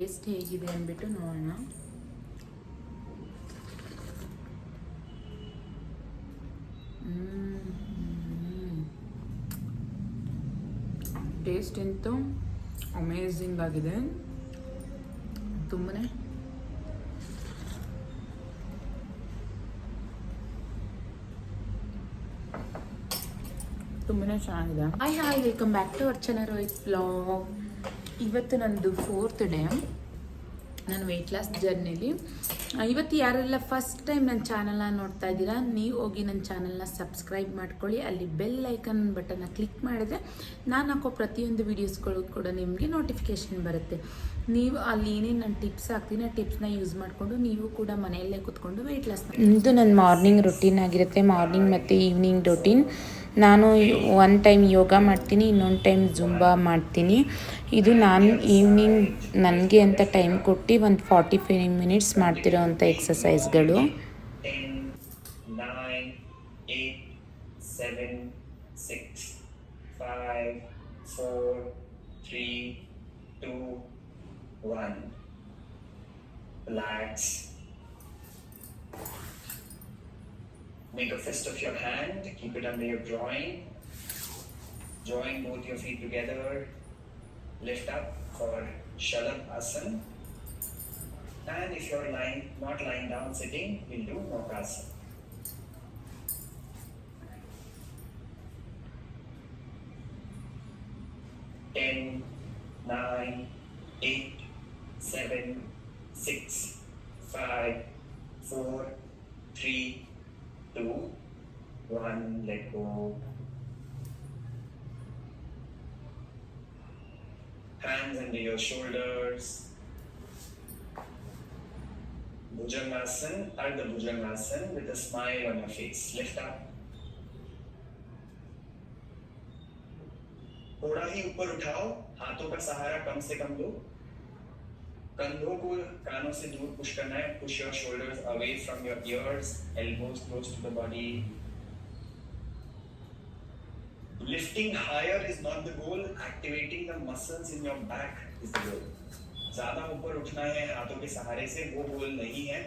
Taste ಹೇಗಿದೆ ಅಂದ್ಬಿಟ್ಟು ನೋಡೋಣ. ಟೇಸ್ಟ್ ಅಂತೂ ಅಮೇಝಿಂಗ್ ಆಗಿದೆ. ತುಂಬನೇ. ತುಂಬಾ ಚೆನ್ನಾಗಿದೆ. I hi welcome back to our channel blog ಇವತ್ತು ನಂದು ಫೋರ್ತ್ ಡೇ ನಾನು ವೆಯ್ಟ್ ಲಾಸ್ ಜರ್ನಿಲಿ ಇವತ್ತು ಯಾರೆಲ್ಲ ಫಸ್ಟ್ ಟೈಮ್ ನನ್ನ ಚಾನಲ್ನ ನೋಡ್ತಾ ಇದ್ದೀರಾ, ನೀವು ಹೋಗಿ ನನ್ನ ಚಾನಲ್ನ ಸಬ್ಸ್ಕ್ರೈಬ್ ಮಾಡ್ಕೊಳ್ಳಿ. ಅಲ್ಲಿ ಬೆಲ್ ಐಕನ್ ಬಟನ್ನ ಕ್ಲಿಕ್ ಮಾಡಿದ್ರೆ ನಾನು ಹಾಕೋ ಪ್ರತಿಯೊಂದು ವೀಡಿಯೋಸ್ಗಳು ಕೂಡ ನಿಮಗೆ ನೋಟಿಫಿಕೇಷನ್ ಬರುತ್ತೆ. ನೀವು ಅಲ್ಲಿ ಏನೇನು ನಾನು ಟಿಪ್ಸ್ ಹಾಕ್ತೀನಿ. ಆ ಟಿಪ್ಸ್ನ ಯೂಸ್ ಮಾಡಿಕೊಂಡು ನೀವು ಕೂಡ ಮನೆಯಲ್ಲೇ ಕೂತ್ಕೊಂಡು ವೆಯ್ಟ್ ಲಾಸ್ ಇದು ನನ್ನ ಮಾರ್ನಿಂಗ್ ರೊಟೀನ್ ಆಗಿರುತ್ತೆ. ಮಾರ್ನಿಂಗ್ ಮತ್ತು ಈವ್ನಿಂಗ್ ರೊಟೀನ್ ನಾನು ಒನ್ ಟೈಮ್ ಯೋಗ ಮಾಡ್ತೀನಿ ಇನ್ನೊಂದು ಟೈಮ್ ಜುಂಬಾ ಮಾಡ್ತೀನಿ. ಇದು ನಾನು ಈವ್ನಿಂಗ್ ನನಗೆ ಅಂತ ಟೈಮ್ ಕೊಟ್ಟು ಒಂದು ಫಾರ್ಟಿ ಫೈವ್ ಮಿನಿಟ್ಸ್ ಮಾಡ್ತಿರೋ ಅಂಥ ಎಕ್ಸಸೈಸ್ಗಳು 10, 9, 8, 7, 6, 5, 4, 3, 2, 1. Relax. Make a fist of your hand, keep it under your groin. Join both your feet together. Lift up for Shalab Asana. And if you're lying, not lying down, sitting, we'll do Mokasana. Ten, nine, eight, seven, six, five, four, three, two, one. Let go. Hands under your shoulders. Bhujangasana, Ardha Bhujangasana with a smile on your face. Lift up. थोड़ा ही ऊपर उठाओ हाथों का सहारा कम से कम लो कंधों को कानों से दूर पुश करना है। Push your shoulders away from your ears elbows close to the body lifting higher is not the goal. Activating the muscles in your back is the goal. ज़्यादा ऊपर उठना है हाथों के सहारे से, वो गोल नहीं है।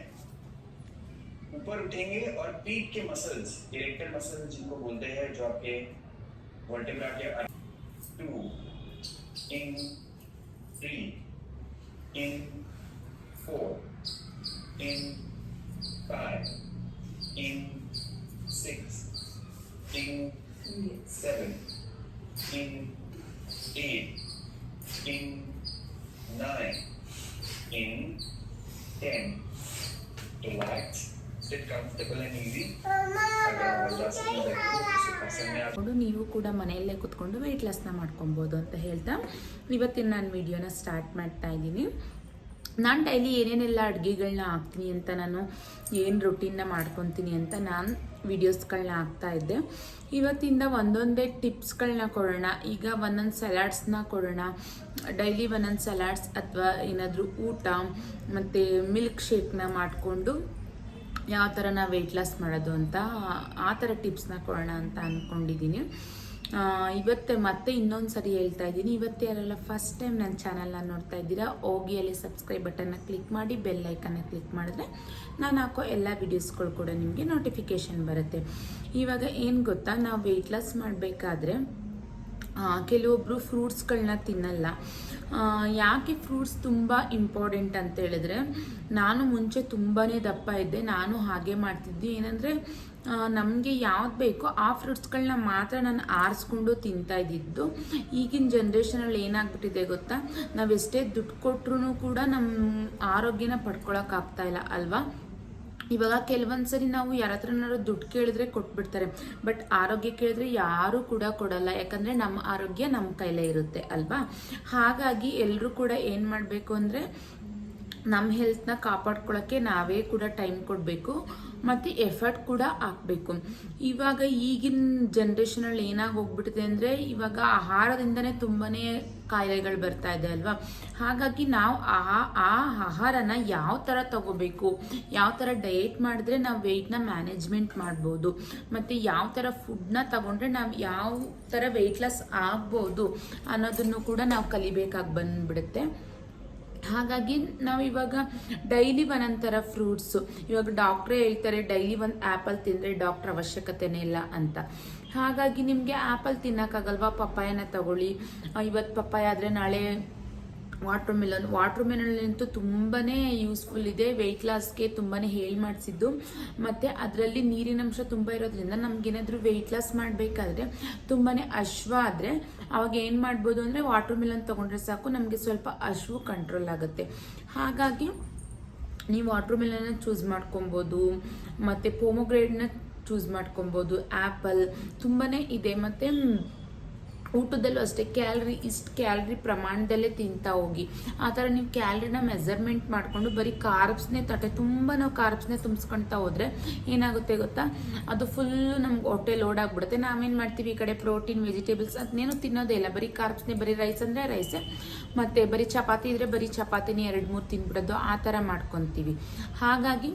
ऊपर उठेंगे और पीठ के मसल्स इरेक्टेड मसल्स जिनको बोलते हैं, जो आपके वर्टेब्रा के two in three in, four, in, five, in, six, in, seven, in, eight, in, nine, in, ten. ನೀವು ಕೂಡ ಮನೆಯಲ್ಲೇ ಕುತ್ಕೊಂಡು ವೆಯ್ಟ್ ಲಾಸ್ನ ಮಾಡ್ಕೊಬೋದು ಅಂತ ಹೇಳ್ತಾ ಇವತ್ತಿನ ನಾನು ವಿಡಿಯೋನ ಸ್ಟಾರ್ಟ್ ಮಾಡ್ತಾ ಇದ್ದೀನಿ. ನಾನು ಡೈಲಿ ಏನೇನೆಲ್ಲ ಅಡುಗೆಗಳನ್ನ ಹಾಕ್ತೀನಿ ಅಂತ ನಾನು ಏನು ರೊಟೀನ್ನ ಮಾಡ್ಕೊತೀನಿ ಅಂತ ನಾನು ವೀಡಿಯೋಸ್ಗಳನ್ನ ಹಾಕ್ತಾ ಇದ್ದೆ. ಇವತ್ತಿಂದ ಒಂದೊಂದೇ ಟಿಪ್ಸ್ಗಳನ್ನ ಕೊಡೋಣ. ಈಗ ಒಂದೊಂದು ಸಲಾಡ್ಸ್ನ ಕೊಡೋಣ. ಡೈಲಿ ಒಂದೊಂದು ಸಲಾಡ್ಸ್ ಅಥವಾ ಏನಾದರೂ ಊಟ ಮತ್ತು ಮಿಲ್ಕ್ ಶೇಕ್ನ ಮಾಡಿಕೊಂಡು ಯಾವ ಥರ ನಾವು ವೆಯ್ಟ್ ಲಾಸ್ ಮಾಡೋದು ಅಂತ, ಆ ಥರ ಟಿಪ್ಸ್ನ ಕೊಡೋಣ ಅಂತ ಅಂದ್ಕೊಂಡಿದ್ದೀನಿ ಇವತ್ತು ಮತ್ತೆ ಇನ್ನೊಂದು ಸರಿ ಹೇಳ್ತಾ ಇದ್ದೀನಿ. ಇವತ್ತು ಯಾರೆಲ್ಲ ಫಸ್ಟ್ ಟೈಮ್ ನನ್ನ ಚಾನಲ್ನ ನೋಡ್ತಾ ಇದ್ದೀರಾ ಹೋಗಿ ಅಲ್ಲಿ ಸಬ್ಸ್ಕ್ರೈಬ್ ಬಟನ್ನ ಕ್ಲಿಕ್ ಮಾಡಿ ಬೆಲ್ ಐಕನ್ನ ಕ್ಲಿಕ್ ಮಾಡಿದ್ರೆ ನಾನು ಹಾಕೋ ಎಲ್ಲ ವೀಡಿಯೋಸ್ಗಳು ಕೂಡ ನಿಮಗೆ ನೋಟಿಫಿಕೇಷನ್ ಬರುತ್ತೆ. ಇವಾಗ ಏನು ಗೊತ್ತಾ, ನಾವು ವೆಯ್ಟ್ ಲಾಸ್ ಮಾಡಬೇಕಾದ್ರೆ ಕೆಲವೊಬ್ಬರು ಫ್ರೂಟ್ಸ್ಗಳನ್ನ ತಿನ್ನಲ್ಲ. ಯಾಕೆ ಫ್ರೂಟ್ಸ್ ತುಂಬ ಇಂಪಾರ್ಟೆಂಟ್ ಅಂತ ಹೇಳಿದ್ರೆ, ನಾನು ಮುಂಚೆ ತುಂಬಾ ದಪ್ಪ ಇದ್ದೆ, ನಾನು ಹಾಗೆ ಮಾಡ್ತಿದ್ದೆ. ಏನಂದರೆ ನಮಗೆ ಯಾವ್ದು ಬೇಕೋ ಆ ಫ್ರೂಟ್ಸ್ಗಳನ್ನ ಮಾತ್ರ ನಾನು ಆರಿಸ್ಕೊಂಡು ತಿಂತಾ ಇದ್ದಿದ್ದು. ಈಗಿನ ಜನ್ರೇಷನಲ್ಲಿ ಏನಾಗ್ಬಿಟ್ಟಿದೆ ಗೊತ್ತಾ? ನಾವೆಷ್ಟೇ ದುಡ್ಡು ಕೊಟ್ರು ಕೂಡ ನಮ್ಮ ಆರೋಗ್ಯನ ಪಡ್ಕೊಳಕ್ಕಾಗ್ತಾ ಇಲ್ಲ, ಅಲ್ವಾ? ಇವಾಗ ಕೆಲವೊಂದು ಸರಿ ನಾವು ಯಾರ ದುಡ್ಡು ಕೇಳಿದ್ರೆ ಕೊಟ್ಬಿಡ್ತಾರೆ. ಬಟ್ ಆರೋಗ್ಯ ಕೇಳಿದ್ರೆ ಯಾರೂ ಕೂಡ ಕೊಡಲ್ಲ. ಯಾಕಂದರೆ ನಮ್ಮ ಆರೋಗ್ಯ ನಮ್ಮ ಕೈಲೇ ಇರುತ್ತೆ, ಅಲ್ವಾ? ಹಾಗಾಗಿ ಎಲ್ಲರೂ ಕೂಡ ಏನು ಮಾಡಬೇಕು ಅಂದರೆ ನಮ್ಮ ಹೆಲ್ತ್ನ ಕಾಪಾಡ್ಕೊಳ್ಳೋಕ್ಕೆ ನಾವೇ ಕೂಡ ಟೈಮ್ ಕೊಡಬೇಕು, ಮತ್ತು ಎಫರ್ಟ್ ಕೂಡ ಹಾಕಬೇಕು. ಇವಾಗ ಈಗಿನ ಜನ್ರೇಷನಲ್ಲಿ ಏನಾಗಿ ಹೋಗ್ಬಿಟ್ಟಿದೆ ಅಂದರೆ ಇವಾಗ ಆಹಾರದಿಂದನೇ ತುಂಬಾ ಕಾಯಿಲೆಗಳು ಬರ್ತಾ ಇದೆ ಅಲ್ವಾ? ಹಾಗಾಗಿ ನಾವು ಆ ಆ ಆಹಾರನ ಯಾವ ಥರ ತಗೋಬೇಕು? ಯಾವ ಥರ ಡಯೆಟ್ ಮಾಡಿದ್ರೆ ನಾವು ವೆಯ್ಟ್ನ ಮ್ಯಾನೇಜ್ಮೆಂಟ್ ಮಾಡ್ಬೋದು? ಮತ್ತು ಯಾವ ಥರ ಫುಡ್ನ ತಗೊಂಡ್ರೆ ನಾವು ಯಾವ ಥರ ವೆಯ್ಟ್ ಲಾಸ್ ಆಗ್ಬೋದು ಅನ್ನೋದನ್ನು ಕೂಡ ನಾವು ಕಲಿಬೇಕಾಗಿ ಬಂದ್ಬಿಡುತ್ತೆ. ಹಾಗಾಗಿ ನಾವು ಇವಾಗ ಡೈಲಿ ಒಂದೊಂಥರ ಫ್ರೂಟ್ಸು ಇವಾಗ ಡಾಕ್ಟ್ರೇ ಹೇಳ್ತಾರೆ ಡೈಲಿ ಒಂದು ಆ್ಯಪಲ್ ತಿಂದರೆ ಡಾಕ್ಟ್ರ್ ಅವಶ್ಯಕತೆನೇ ಇಲ್ಲ ಅಂತ. ಹಾಗಾಗಿ ನಿಮಗೆ ಆ್ಯಪಲ್ ತಿನ್ನೋಕ್ಕಾಗಲ್ವಾ? ಪಪ್ಪಾಯನ ತಗೊಳ್ಳಿ. ಇವತ್ತು ಪಪ್ಪಾಯ ಆದರೆ ನಾಳೆ ವಾಟ್ರ್ ಮಿಲನ್ ವಾಟರ್ ಮಿಲನ್ ಅಂತೂ ತುಂಬಾ ಯೂಸ್ಫುಲ್ ಇದೆ ವೆಯ್ಟ್ ಲಾಸ್ಗೆ ತುಂಬಾ ಹೇಳಿ ಮಾಡಿಸಿದ್ದು. ಮತ್ತು ಅದರಲ್ಲಿ ನೀರಿನಂಶ ತುಂಬ ಇರೋದ್ರಿಂದ ನಮಗೇನಾದರೂ ವೆಯ್ಟ್ ಲಾಸ್ ಮಾಡಬೇಕಾದ್ರೆ ತುಂಬಾ ಅಶ್ವ ಆದರೆ ಅವಾಗ ಏನು ಮಾಡ್ಬೋದು ಅಂದರೆ ವಾಟ್ರ್ ಮಿಲನ್ ತೊಗೊಂಡ್ರೆ ಸಾಕು, ನಮಗೆ ಸ್ವಲ್ಪ ಅಶ್ವ ಕಂಟ್ರೋಲ್ ಆಗುತ್ತೆ. ಹಾಗಾಗಿ ನೀವು ವಾಟರ್ ಮಿಲನ್ನ ಚೂಸ್ ಮಾಡ್ಕೊಬೋದು. ಮತ್ತು ಪೋಮೋಗ್ರೇಡ್ನ ಚೂಸ್ ಮಾಡ್ಕೊಬೋದು. ಆ್ಯಪಲ್ ತುಂಬಾ ಇದೆ. ಮತ್ತು ಊಟದಲ್ಲೂ ಅಷ್ಟೇ ಕ್ಯಾಲ್ರಿ ಇಷ್ಟು ಕ್ಯಾಲ್ರಿ ಪ್ರಮಾಣದಲ್ಲೇ ತಿಂತಾ ಹೋಗಿ. ಆ ಥರ ನೀವು ಕ್ಯಾಲ್ರಿನ ಮೆಸರ್ಮೆಂಟ್ ಮಾಡಿಕೊಂಡು ಬರೀ ಕಾರ್ಬ್ಸ್ನೇ ತಟ್ಟೆ, ತುಂಬ ನಾವು ಕಾರ್ಬ್ಸ್ನೇ ತುಂಬಿಸ್ಕೊಳ್ತಾ ಹೋದರೆ ಏನಾಗುತ್ತೆ ಗೊತ್ತಾ? ಅದು ಫುಲ್ಲು ನಮ್ಗೆ ಹೊಟ್ಟೆ ಲೋಡ್ ಆಗಿಬಿಡುತ್ತೆ. ನಾವೇನು ಮಾಡ್ತೀವಿ ಈ ಕಡೆ ಪ್ರೋಟೀನ್ ವೆಜಿಟೇಬಲ್ಸ್ ಅದನ್ನೇನು ತಿನ್ನೋದೇ ಇಲ್ಲ. ಬರೀ ಕಾರ್ಬ್ಸ್ನೇ ಬರೀ ರೈಸ್ ಅಂದರೆ ರೈಸೇ ಮತ್ತು ಬರೀ ಚಪಾತಿ ಇದ್ದರೆ ಬರೀ ಚಪಾತಿನೇ ಎರಡು, ಮೂರು ತಿನ್ಬಿಡೋದು. ಆ ಥರ ಮಾಡ್ಕೊತೀವಿ. ಹಾಗಾಗಿ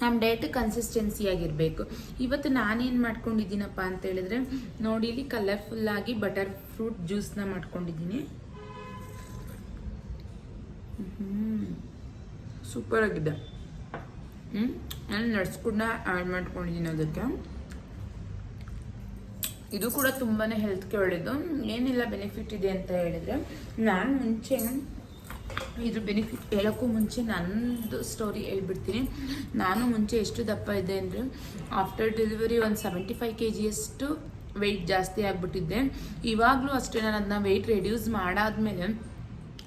ನಮ್ಮ ಡಯಟ್ ಕನ್ಸಿಸ್ಟೆನ್ಸಿ ಆಗಿರಬೇಕು. ಇವತ್ತು ನಾನೇನು ಮಾಡ್ಕೊಂಡಿದ್ದೀನಪ್ಪ ಅಂತ ಹೇಳಿದ್ರೆ ನೋಡಿ ಇಲ್ಲಿ ಕಲರ್ಫುಲ್ಲಾಗಿ ಬಟರ್ ಫ್ರೂಟ್ ಜ್ಯೂಸ್ನ ಮಾಡ್ಕೊಂಡಿದ್ದೀನಿ. ಸೂಪರ್ ಆಗಿದೆ. ಹ್ಞೂ ನಾನು ನಟ್ಸ್ ಕೂಡ ಆ್ಯಡ್ ಮಾಡ್ಕೊಂಡಿದ್ದೀನಿ ಅದಕ್ಕೆ. ಇದು ಕೂಡ ತುಂಬಾ ಹೆಲ್ತ್ಗೆ ಒಳ್ಳೆಯದು ಏನೆಲ್ಲ ಬೆನಿಫಿಟ್ ಇದೆ ಅಂತ ಹೇಳಿದ್ರೆ ನಾನು ಮುಂಚೆ ಇದ್ರ ಬೆನಿಫಿಟ್ ಹೇಳೋಕ್ಕೂ ಮುಂಚೆ ನನ್ನದು ಸ್ಟೋರಿ ಹೇಳ್ಬಿಡ್ತೀನಿ. ನಾನು ಮುಂಚೆ ಎಷ್ಟು ದಪ್ಪ ಇದ್ದೆ ಅಂದರೆ ಆಫ್ಟರ್ ಡೆಲಿವರಿ ಒಂದು ಸೆವೆಂಟಿ ಫೈವ್ ಕೆ ಜಿಯಷ್ಟು ವೆಯ್ಟ್ ಜಾಸ್ತಿ ಆಗಿಬಿಟ್ಟಿದ್ದೆ. ಇವಾಗಲೂ ಅಷ್ಟೇ ನಾನು ಅದನ್ನ ವೆಯ್ಟ್ ರೆಡ್ಯೂಸ್ ಮಾಡಾದ್ಮೇಲೆ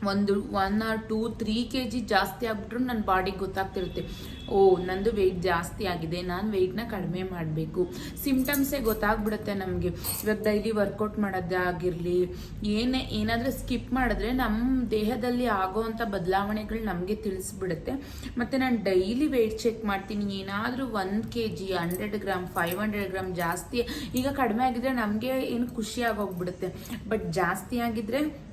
ಒಂದು one or two three K G ಜಾಸ್ತಿ ಆಗ್ಬಿಟ್ರು ನನ್ನ ಬಾಡಿಗೆ ಗೊತ್ತಾಗ್ತಿರುತ್ತೆ. ಓ, ನಂದು ವೆಯ್ಟ್ ಜಾಸ್ತಿ ಆಗಿದೆ, ನಾನು ವೆಯ್ಟ್ನ ಕಡಿಮೆ ಮಾಡಬೇಕು. ಸಿಮ್ಟಮ್ಸೇ ಗೊತ್ತಾಗ್ಬಿಡುತ್ತೆ ನಮಗೆ. ಇವಾಗ ಡೈಲಿ ವರ್ಕೌಟ್ ಮಾಡೋದಾಗಿರಲಿ, ಏನೇ, ಏನಾದರೂ ಸ್ಕಿಪ್ ಮಾಡಿದ್ರೆ ನಮ್ಮ ದೇಹದಲ್ಲಿ ಆಗೋವಂಥ ಬದಲಾವಣೆಗಳು ನಮಗೆ ತಿಳಿಸ್ಬಿಡುತ್ತೆ. ಮತ್ತು ನಾನು ಡೈಲಿ ವೆಯ್ಟ್ ಚೆಕ್ ಮಾಡ್ತೀನಿ, ಏನಾದರೂ ಒಂದು K G hundred gram five hundred gram ಜಾಸ್ತಿ, ಈಗ ಕಡಿಮೆ ಆಗಿದ್ರೆ ನಮಗೆ ಏನು ಖುಷಿ ಆಗೋಗ್ಬಿಡುತ್ತೆ. ಬಟ್ ಜಾಸ್ತಿ ಆಗಿದ್ರೆ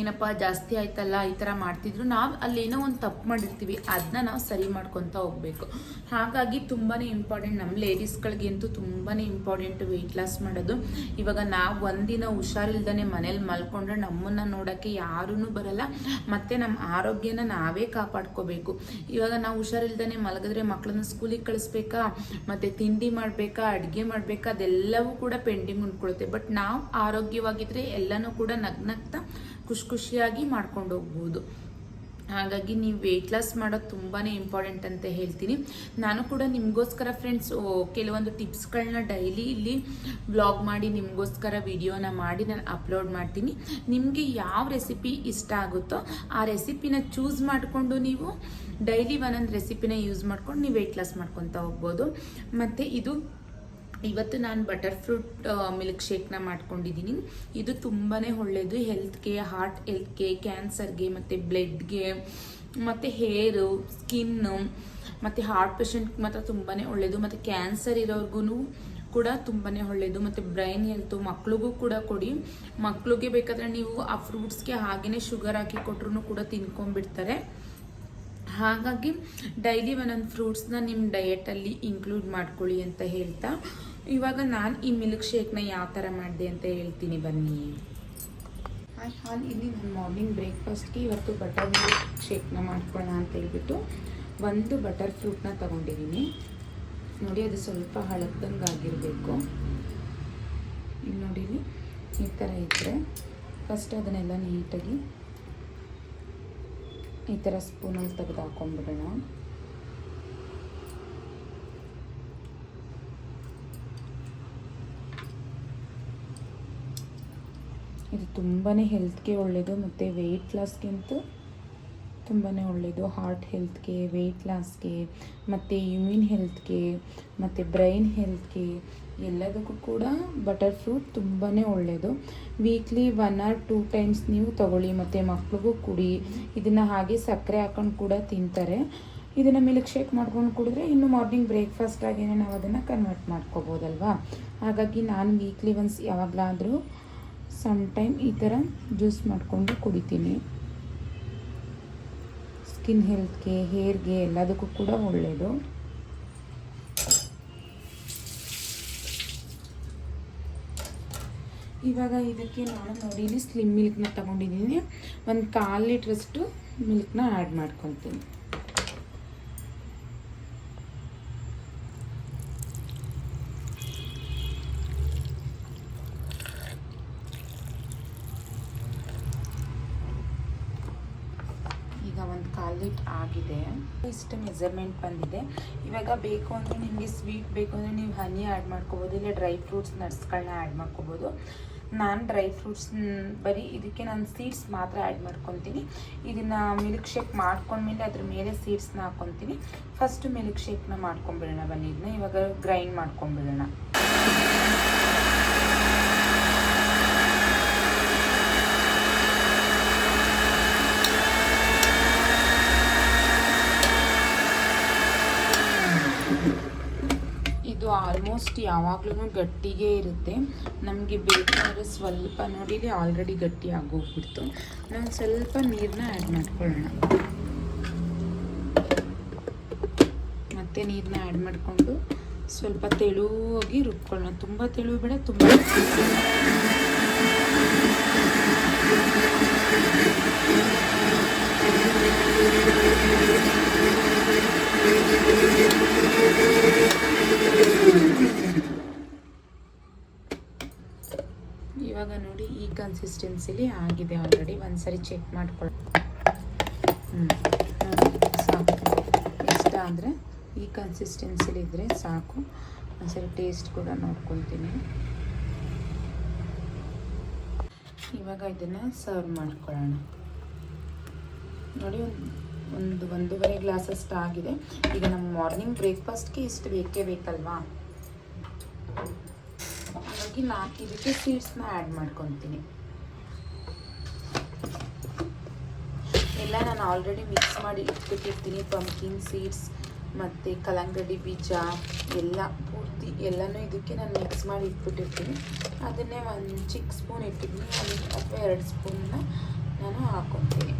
ಏನಪ್ಪ ಜಾಸ್ತಿ ಆಯ್ತಲ್ಲ, ಈ ಥರ ಮಾಡ್ತಿದ್ರು. ನಾವು ಅಲ್ಲೇನೋ ಒಂದು ತಪ್ಪು ಮಾಡಿರ್ತೀವಿ ಅದನ್ನ ನಾವು ಸರಿ ಮಾಡ್ಕೊತ ಹೋಗಬೇಕು. ಹಾಗಾಗಿ ತುಂಬಾ ಇಂಪಾರ್ಟೆಂಟ್ ನಮ್ಮ ಲೇಡೀಸ್ಗಳಿಗಂತೂ ತುಂಬಾ ಇಂಪಾರ್ಟೆಂಟ್ ವೆಯ್ಟ್ ಲಾಸ್ ಮಾಡೋದು. ಇವಾಗ ನಾವು ಒಂದಿನ ಹುಷಾರಿಲ್ದೇ ಮನೇಲಿ ಮಲ್ಕೊಂಡ್ರೆ ನಮ್ಮನ್ನು ನೋಡೋಕ್ಕೆ ಯಾರೂ ಬರಲ್ಲ. ಮತ್ತು ನಮ್ಮ ಆರೋಗ್ಯನ ನಾವೇ ಕಾಪಾಡ್ಕೋಬೇಕು. ಇವಾಗ ನಾವು ಹುಷಾರಿಲ್ದೇ ಮಲಗಿದ್ರೆ ಮಕ್ಕಳನ್ನ ಸ್ಕೂಲಿಗೆ ಕಳಿಸ್ಬೇಕಾ? ಮತ್ತು ತಿಂಡಿ ಮಾಡಬೇಕಾ? ಅಡುಗೆ ಮಾಡಬೇಕಾ? ಅದೆಲ್ಲವೂ ಕೂಡ ಪೆಂಡಿಂಗ್ ಉಂಟ್ಕೊಳುತ್ತೆ ಬಟ್ ನಾವು ಆರೋಗ್ಯವಾಗಿದ್ದರೆ ಎಲ್ಲನೂ ಕೂಡ ನಗ್ನಗ್ತಾ ಖುಷಿ ಖುಷಿಯಾಗಿ ಮಾಡ್ಕೊಂಡು ಹೋಗ್ಬೋದು. ಹಾಗಾಗಿ ನೀವು ವೆಯ್ಟ್ ಲಾಸ್ ಮಾಡೋದು ತುಂಬಾ ಇಂಪಾರ್ಟೆಂಟ್ ಅಂತ ಹೇಳ್ತೀನಿ. ನಾನು ಕೂಡ ನಿಮಗೋಸ್ಕರ ಫ್ರೆಂಡ್ಸ್ ಕೆಲವೊಂದು ಟಿಪ್ಸ್ಗಳನ್ನ ಡೈಲಿ ಇಲ್ಲಿ ಬ್ಲಾಗ್ ಮಾಡಿ ನಿಮಗೋಸ್ಕರ ವಿಡಿಯೋನ ಮಾಡಿ ನಾನು ಅಪ್ಲೋಡ್ ಮಾಡ್ತೀನಿ. ನಿಮಗೆ ಯಾವ ರೆಸಿಪಿ ಇಷ್ಟ ಆಗುತ್ತೋ ಆ ರೆಸಿಪಿನ ಚೂಸ್ ಮಾಡಿಕೊಂಡು ನೀವು ಡೈಲಿ ಒಂದೊಂದು ರೆಸಿಪಿನ ಯೂಸ್ ಮಾಡ್ಕೊಂಡು ನೀವು ವೆಯ್ಟ್ ಲಾಸ್ ಮಾಡ್ಕೊತಾ ಹೋಗ್ಬೋದು. ಮತ್ತು ಇದು ಇವತ್ತು ನಾನು ಬಟರ್ ಫ್ರೂಟ್ ಮಿಲ್ಕ್ ಶೇಕ್ನ ಮಾಡ್ಕೊಂಡಿದ್ದೀನಿ ಇದು ತುಂಬಾ ಒಳ್ಳೆಯದು ಹೆಲ್ತ್ಗೆ ಹಾರ್ಟ್ ಹೆಲ್ತ್ಗೆ ಕ್ಯಾನ್ಸರ್ಗೆ ಮತ್ತು ಬ್ಲಡ್ಗೆ ಮತ್ತು ಹೇರು ಸ್ಕಿನ್ನು ಮತ್ತು ಹಾರ್ಟ್ ಪೇಷಂಟ್ ಮಾತ್ರ ತುಂಬಾ ಒಳ್ಳೆಯದು ಮತ್ತು ಕ್ಯಾನ್ಸರ್ ಇರೋರ್ಗು ಕೂಡ ತುಂಬಾ ಒಳ್ಳೆಯದು ಮತ್ತು ಬ್ರೈನ್ ಹೆಲ್ತು ಮಕ್ಳಿಗೂ ಕೂಡ ಕೊಡಿ. ಮಕ್ಳಿಗೆ ಬೇಕಾದರೆ ನೀವು ಆ ಫ್ರೂಟ್ಸ್ಗೆ ಹಾಗೆಯೇ ಶುಗರ್ ಹಾಕಿ ಕೊಟ್ಟರು ಕೂಡ ತಿನ್ಕೊಂಡ್ಬಿಡ್ತಾರೆ. ಹಾಗಾಗಿ ಡೈಲಿ ಒಂದೊಂದು ಫ್ರೂಟ್ಸ್ನ ನಿಮ್ಮ ಡಯೆಟಲ್ಲಿ ಇನ್ಕ್ಲೂಡ್ ಮಾಡ್ಕೊಳ್ಳಿ ಅಂತ ಹೇಳ್ತಾ. ಇವಾಗ ನಾನು ಈ ಮಿಲ್ಕ್ ಶೇಕ್ನ ಯಾವ ಥರ ಮಾಡಿದೆ ಅಂತ ಹೇಳ್ತೀನಿ ಬನ್ನಿ. ಹಾಯ್ ಹಾಲ್ ಇಲ್ಲಿ ನನ್ನ ಮಾರ್ನಿಂಗ್ ಬ್ರೇಕ್ಫಾಸ್ಟ್ಗೆ ಇವತ್ತು ಬಟರ್ ಮಿಲ್ಕ್ ಶೇಕ್ನ ಮಾಡ್ಕೊಳ್ಳೋಣ ಅಂತ ಹೇಳ್ಬಿಟ್ಟು ಒಂದು ಬಟರ್ ಫ್ರೂಟ್ನ ತೊಗೊಂಡಿದ್ದೀನಿ. ನೋಡಿ, ಅದು ಸ್ವಲ್ಪ ಹಳದಂಗೆ ಆಗಿರಬೇಕು. ಇಲ್ಲಿ ನೋಡಿ ಈ ಥರ ಇದ್ದರೆ ಫಸ್ಟ್ ಅದನ್ನೆಲ್ಲ ನೀಟಾಗಿ ಈ ಥರ ಸ್ಪೂನಲ್ಲಿ ತೆಗೆದು ಹಾಕೊಂಡ್ಬಿಡೋಣ. ಇದು ತುಂಬಾ ಹೆಲ್ತ್ಗೆ ಒಳ್ಳೆಯದು ಮತ್ತು ವೆಯ್ಟ್ ಲಾಸ್ಗಿಂತೂ ತುಂಬಾ ಒಳ್ಳೆಯದು ಹಾರ್ಟ್ ಹೆಲ್ತ್ಗೆ ವೆಯ್ಟ್ ಲಾಸ್ಗೆ ಮತ್ತು ಇಮ್ಯೂನ್ ಹೆಲ್ತ್ಗೆ ಮತ್ತು ಬ್ರೈನ್ ಹೆಲ್ತ್ಗೆ ಎಲ್ಲದಕ್ಕೂ ಕೂಡ ಬಟರ್ ಫ್ರೂಟ್ ತುಂಬಾ ಒಳ್ಳೆಯದು weekly one or two times ನೀವು ತಗೊಳ್ಳಿ, ಮತ್ತು ಮಕ್ಳಿಗೂ ಕುಡಿ. ಇದನ್ನು ಹಾಗೆ ಸಕ್ಕರೆ ಹಾಕೊಂಡು ಕೂಡ ತಿಂತಾರೆ. ಇದನ್ನು ಮಿಲ್ಕ್ ಶೇಕ್ ಮಾಡ್ಕೊಂಡು ಕುಡಿದ್ರೆ ಇನ್ನು ಮಾರ್ನಿಂಗ್ ಬ್ರೇಕ್ಫಾಸ್ಟ್ ಆಗಿನೇ ನಾವು ಅದನ್ನು ಕನ್ವರ್ಟ್ ಮಾಡ್ಕೋಬೋದಲ್ವಾ? ಹಾಗಾಗಿ ನಾನು ವೀಕ್ಲಿ ಒನ್ಸ್ ಯಾವಾಗಲಾದರೂ ಸಮ್ ಟೈಮ್ ಈ ಥರ ಜ್ಯೂಸ್ ಮಾಡಿಕೊಂಡು ಕುಡಿತೀನಿ. ಸ್ಕಿನ್ ಹೆಲ್ತ್ಗೆ ಹೇರ್ಗೆ ಎಲ್ಲದಕ್ಕೂ ಕೂಡ ಒಳ್ಳೆಯದು ಇವಾಗ ಇದಕ್ಕೆ ನಾನು ನೋಡಿ ಸ್ಲಿಮ್ ಮಿಲ್ಕ್ನ ತಗೊಂಡಿದ್ದೀನಿ ಒಂದು ಕಾಲು ಲೀಟ್ರಷ್ಟು ಮಿಲ್ಕ್ನ ಆ್ಯಡ್ ಮಾಡ್ಕೊತೀನಿ ಈಗ ಒಂದು ಕಾಲು ಲೀಟ್ ಆಗಿದೆ. ಇಷ್ಟು ಮೆಸರ್ಮೆಂಟ್ ಬಂದಿದೆ. ಇವಾಗ ಬೇಕು ಅಂದರೆ ನಿಮಗೆ ಸ್ವೀಟ್ ಬೇಕು ಅಂದರೆ ನೀವು ಹನಿ ಆ್ಯಡ್ ಮಾಡ್ಕೋಬೋದು, ಇಲ್ಲ ಡ್ರೈ ಫ್ರೂಟ್ಸ್ ನಟ್ಸ್ಗಳನ್ನ ಆ್ಯಡ್ ಮಾಡ್ಕೋಬೋದು. ನಾನು ಡ್ರೈ ಫ್ರೂಟ್ಸ್ ಬರೀ ಇದಕ್ಕೆ ನಾನು ಸೀಡ್ಸ್ ಮಾತ್ರ ಆ್ಯಡ್ ಮಾಡ್ಕೊತೀನಿ. ಇದನ್ನು ಮಿಲ್ಕ್ ಶೇಕ್ ಮಾಡ್ಕೊಂಡ್ಮೇಲೆ ಅದ್ರ ಮೇಲೆ ಸೀಡ್ಸ್ನ ಹಾಕ್ಕೊತೀನಿ ಫಸ್ಟು ಮಿಲ್ಕ್ ಶೇಕ್ನ ಮಾಡ್ಕೊಂಬಿಡೋಣ ಬನ್ನಿ. ಇದನ್ನ ಇವಾಗ ಗ್ರೈಂಡ್ ಮಾಡ್ಕೊಂಬಿಡೋಣ ಇದು ಆಲ್ಮೋಸ್ಟ್ ಯಾವಾಗ್ಲೂ ಗಟ್ಟಿಗೆ ಇರುತ್ತೆ. ನಮಗೆ ಬೇಕಾದ್ರೆ ಸ್ವಲ್ಪ ನೋಡಿ ಆಲ್ರೆಡಿ ಗಟ್ಟಿ ಆಗೋಗ್ಬಿಡ್ತು. ನಾವು ಸ್ವಲ್ಪ ನೀರನ್ನ ಆ್ಯಡ್ ಮಾಡ್ಕೊಳ್ಳೋಣ. ಮತ್ತೆ ನೀರನ್ನ ಆ್ಯಡ್ ಮಾಡಿಕೊಂಡು ಸ್ವಲ್ಪ ತೆಳುವಾಗಿ ರುಬ್ಕೊಳ್ಳೋಣ. ತುಂಬ ತೆಳು ಬೇಡ, ತುಂಬ ಇವಾಗ ನೋಡಿ ಈ ಕನ್ಸಿಸ್ಟೆನ್ಸಿಲಿ ಆಗಿದೆ ಆಲ್ರೆಡಿ ಒಂದ್ಸರಿ ಚೆಕ್ ಮಾಡ್ಕೊಳ್ಳಿ ಹ್ಞೂ ಸಾಕು. ಇಷ್ಟ ಅಂದರೆ ಈ ಕನ್ಸಿಸ್ಟೆನ್ಸಿಲಿ ಇದ್ದರೆ ಸಾಕು. ಒಂದ್ಸರಿ ಟೇಸ್ಟ್ ಕೂಡ ನೋಡ್ಕೊಳ್ತೀನಿ. ಇವಾಗ ಇದನ್ನು ಸರ್ವ್ ಮಾಡ್ಕೊಳ್ಳೋಣ. ನೋಡಿ, ಒಂದು ಒಂದು, ಒಂದೂವರೆ ಗ್ಲಾಸ್ ಅಷ್ಟು ಆಗಿದೆ. ಈಗ ನಮ್ಮ ಮಾರ್ನಿಂಗ್ ಬ್ರೇಕ್ಫಾಸ್ಟ್ಗೆ ಇಷ್ಟು ಬೇಕೇ ಬೇಕಲ್ವಾ? ಹಾಗಾಗಿ ನಾಲ್ಕು ಇದಕ್ಕೆ ಸೀಡ್ಸ್ನ ಆ್ಯಡ್ ಮಾಡ್ಕೊತೀನಿ ಎಲ್ಲ ನಾನು ಆಲ್ರೆಡಿ ಮಿಕ್ಸ್ ಮಾಡಿ ಇಟ್ಬಿಟ್ಟಿರ್ತೀನಿ. ಪಂಪ್ಕಿನ್ ಸೀಡ್ಸ್ ಮತ್ತು ಕಲಂಗಡಿ ಬೀಜ, ಎಲ್ಲ, ಪೂರ್ತಿ ಎಲ್ಲನೂ ಇದಕ್ಕೆ ನಾನು ಮಿಕ್ಸ್ ಮಾಡಿ ಇಟ್ಬಿಟ್ಟಿರ್ತೀನಿ. ಅದನ್ನೇ ಒಂದು ಚಿಕ್ಕ ಸ್ಪೂನ್ ಇಟ್ಟಿದ್ದೀನಿ. ಅಥವಾ ಎರಡು ಸ್ಪೂನ್ನ ನಾನು ಹಾಕ್ಕೊತೀನಿ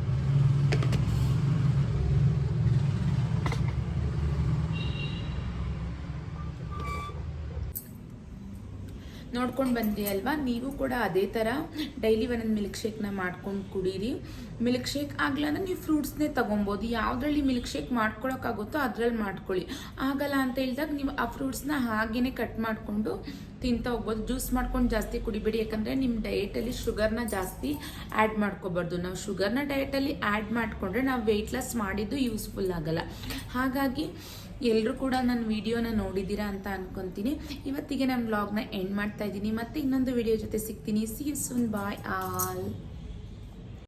ನೋಡ್ಕೊಂಡು ಬಂದ್ರಿ ಅಲ್ವಾ? ನೀವು ಕೂಡ ಅದೇ ಥರ ಡೈಲಿ ಒಂದೊಂದು ಮಿಲ್ಕ್ ಶೇಕ್ನ ಮಾಡ್ಕೊಂಡು ಕುಡೀರಿ. ಮಿಲ್ಕ್ ಶೇಕ್ ಆಗಲ್ಲ ಅಂದ್ರೆ ನೀವು ಫ್ರೂಟ್ಸ್ನೇ ತೊಗೊಬೋದು. ಯಾವುದ್ರಲ್ಲಿ ಮಿಲ್ಕ್ ಶೇಕ್ ಮಾಡ್ಕೊಳಕ್ಕಾಗುತ್ತೋ ಅದರಲ್ಲಿ ಮಾಡ್ಕೊಳ್ಳಿ. ಆಗಲ್ಲ ಅಂತ ಹೇಳಿದಾಗ ನೀವು ಆ ಫ್ರೂಟ್ಸ್ನ ಹಾಗೇ ಕಟ್ ಮಾಡಿಕೊಂಡು ತಿಂತಾ ಹೋಗ್ಬೋದು. ಜ್ಯೂಸ್ ಮಾಡ್ಕೊಂಡು ಜಾಸ್ತಿ ಕುಡಿಬೇಡಿ. ಯಾಕಂದರೆ ನಿಮ್ಮ ಡಯೆಟಲ್ಲಿ ಶುಗರ್ನ ಜಾಸ್ತಿ ಆ್ಯಡ್ ಮಾಡ್ಕೋಬಾರ್ದು. ನಾವು ಶುಗರ್ನ ಡಯೆಟಲ್ಲಿ ಆ್ಯಡ್ ಮಾಡಿಕೊಂಡ್ರೆ ನಾವು ವೆಯ್ಟ್ ಲಾಸ್ ಮಾಡಿದ್ದು ಯೂಸ್ಫುಲ್ ಆಗಲ್ಲ. ಹಾಗಾಗಿ ಎಲ್ಲರೂ ಕೂಡ ನನ್ನ ವಿಡಿಯೋನ ನೋಡಿದ್ದೀರಾ ಅಂತ ಅನ್ಕೊಂತೀನಿ. ಇವತ್ತಿಗೆ ನಾನು ವ್ಲಾಗ್ನ ಎಂಡ್ ಮಾಡ್ತಾ ಇದ್ದೀನಿ. ಮತ್ತೆ ಇನ್ನೊಂದು ವಿಡಿಯೋ ಜೊತೆ ಸಿಗ್ತೀನಿ. See you soon bye all